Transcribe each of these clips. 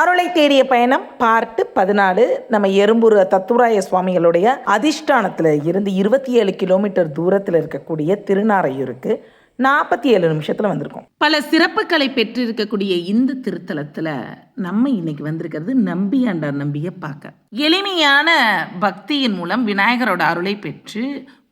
அருளை தேடிய பயணம் பார்ட்டு பதினாலு. நம்ம எறும்புற தத்துவராய சுவாமிகளுடைய அதிஷ்டானத்தில் இருந்து இருபத்தி ஏழு கிலோமீட்டர் தூரத்தில் இருக்கக்கூடிய திருநாரையூருக்கு நாற்பத்தி ஏழு நிமிஷத்தில் வந்திருக்கோம். பல சிறப்புகளை பெற்றிருக்கக்கூடிய இந்த திருத்தலத்தில் நம்ம இன்னைக்கு வந்திருக்கிறது நம்பியாண்டார் நம்பியை பார்க்க எளிமையான பக்தியின் மூலம் விநாயகரோட அருளை பெற்று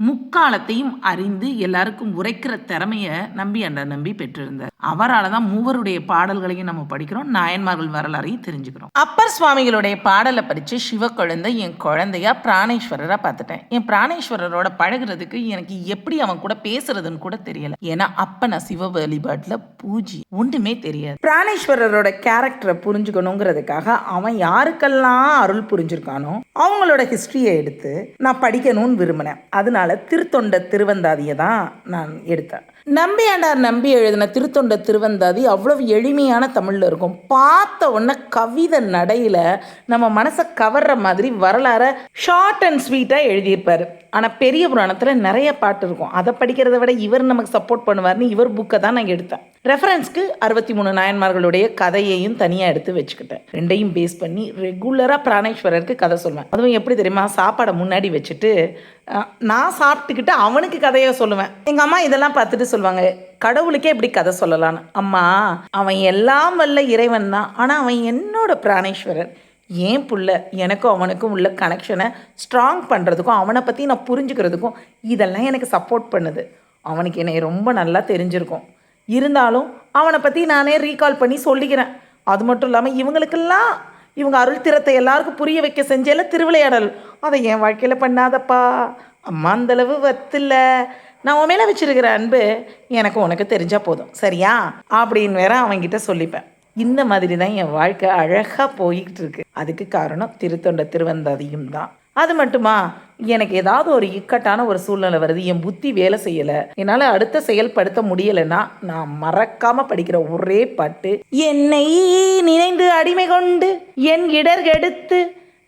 முக்காலத்தையும் அறிந்து எல்லாருக்கும் உரைக்கிற திறமையை நம்பியாண்டார் நம்பி பெற்றிருந்தார். அவரால் தான் மூவருடைய பாடல்களையும் நம்ம படிக்கிறோம் நாயன்மார்கள் வரலாறையும் தெரிஞ்சுக்கிறோம். அப்பர் சுவாமிகளுடைய பாடலை படித்து சிவக்குழந்தை என் குழந்தையா பிராணேஸ்வரராக பார்த்துட்டேன். என் பிராணேஸ்வரரோட பழகுறதுக்கு எனக்கு எப்படி அவன் கூட பேசுறதுன்னு கூட தெரியல. ஏன்னா அப்ப நான் சிவ வழிபாட்டில் பூஜி. ஒன்றுமே தெரியாது. பிராணேஸ்வரரோட கேரக்டரை புரிஞ்சுக்கணுங்கிறதுக்காக அவன் யாருக்கெல்லாம் அருள் புரிஞ்சிருக்கானோ அவங்களோட ஹிஸ்ட்ரியை எடுத்து நான் படிக்கணும்னு விரும்பினேன். அதனால திருத்தொண்ட திருவந்தாதியை தான் நான் எடுத்தேன். நம்பியாண்டார் நம்பி எழுதின திருத்தொண்ட திருவந்தாதி அவ்வளவு எளிமையான தமிழில் இருக்கும். பார்த்த உடனே கவிதை நடையில் நம்ம மனசை கவர்ற மாதிரி வரலாற ஷார்ட் அண்ட் ஸ்வீட்டாக எழுதியிருப்பார். ஆனால் பெரிய புராணத்தில் நிறைய பாட்டு இருக்கும். அதை படிக்கிறத விட இவர் நமக்கு சப்போர்ட் பண்ணுவார்னு இவர் புக்கை தான் நான் எடுத்தேன். ரெஃபரன்ஸ்க்கு அறுபத்தி மூணு நாயன்மார்களுடைய கதையையும் தனியாக எடுத்து வச்சுக்கிட்டேன். ரெண்டையும் பேஸ் பண்ணி ரெகுலராக பிராணேஸ்வரருக்கு கதை சொல்லுவேன் அதுவும் எப்படி தெரியுமா? சாப்பாடை முன்னாடி வச்சுட்டு நான் சாப்பிட்டுக்கிட்டு அவனுக்கு கதையை சொல்லுவேன். எங்கள் அம்மா இதெல்லாம் பார்த்துட்டு சொல்லுவாங்க கடவுளுக்கே எப்படி கதை சொல்லலான்னு அம்மா அவன் எல்லாம் வல்ல இறைவன் தான். ஆனால் அவன் என்னோட பிராணேஸ்வரர் ஏன் புள்ள? எனக்கும் அவனுக்கும் உள்ள கனெக்ஷனை ஸ்ட்ராங் பண்ணுறதுக்கும் அவனை பற்றி நான் புரிஞ்சுக்கிறதுக்கும் இதெல்லாம் எனக்கு சப்போர்ட் பண்ணுது. அவனுக்கு என்னை ரொம்ப நல்லா தெரிஞ்சிருக்கும். இருந்தாலும் அவனை பற்றி நானே ரீகால் பண்ணி சொல்லிக்கிறேன். அது மட்டும் இல்லாமல் இவங்களுக்கெல்லாம் இவங்க அருள் திறத்தை எல்லாருக்கும் புரிய வைக்க செஞ்சேல திருவிளையாடல். அதை என் வாழ்க்கையில் பண்ணாதப்பா. அம்மா அந்தளவு வத்தில்ல. நான் உன் மேலே வச்சிருக்கிற அன்பு எனக்கு உனக்கு தெரிஞ்சால் போதும். சரியா? அப்படின்னு வேற அவன்கிட்ட சொல்லிப்பேன். இந்த மாதிரி தான் என் வாழ்க்கை அழகாக போய்கிட்டு இருக்கு. அதுக்கு காரணம் திருத்தொண்ட திருவந்தாதியும் தான். அது மட்டுமா? எனக்கு ஏதாவது ஒரு இக்கட்டான ஒரு சூழ்நிலை வருது. என் புத்தி வேலை செய்யலை. என்னால் அடுத்த செயல்படுத்த முடியலைன்னா நான் மறக்காமல் படிக்கிற ஒரே பாட்டு என்னை நினைந்து அடிமை கொண்டு என் இடர்கெடுத்து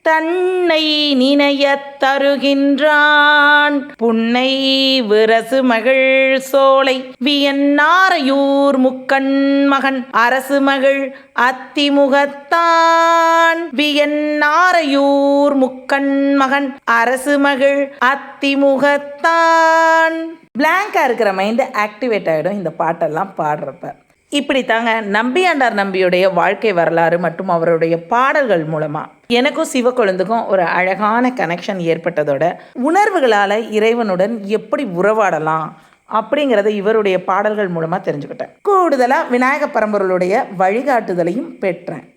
தன்னை நினையத் தருகின்றான். புன்னை விரசு மகள் சோலை வியன்னாரையூர் முக்கண் மகன் அரசு மகள் அத்திமுகத்தான். வியன்னாரையூர் முக்கண் மகன் அரசு மகள் அத்திமுகத்தான். பிளாங்கா இருக்கிற மைண்டு ஆக்டிவேட் ஆகிடும் இந்த பாட்டெல்லாம் பாடுறப்ப. இப்படி தாங்க நம்பியாண்டார் நம்பியுடைய வாழ்க்கை வரலாறு மற்றும் அவருடைய பாடல்கள் மூலமாக எனக்கும் சிவக்கொழுந்துக்கும் ஒரு அழகான கனெக்ஷன் ஏற்பட்டதோட உணர்வுகளால் இறைவனுடன் எப்படி உறவாடலாம் அப்படிங்கிறத இவருடைய பாடல்கள் மூலமாக தெரிஞ்சுக்கிட்டேன். கூடுதலாக விநாயக பரம்பொருளுடைய வழிகாட்டுதலையும் பெற்றேன்.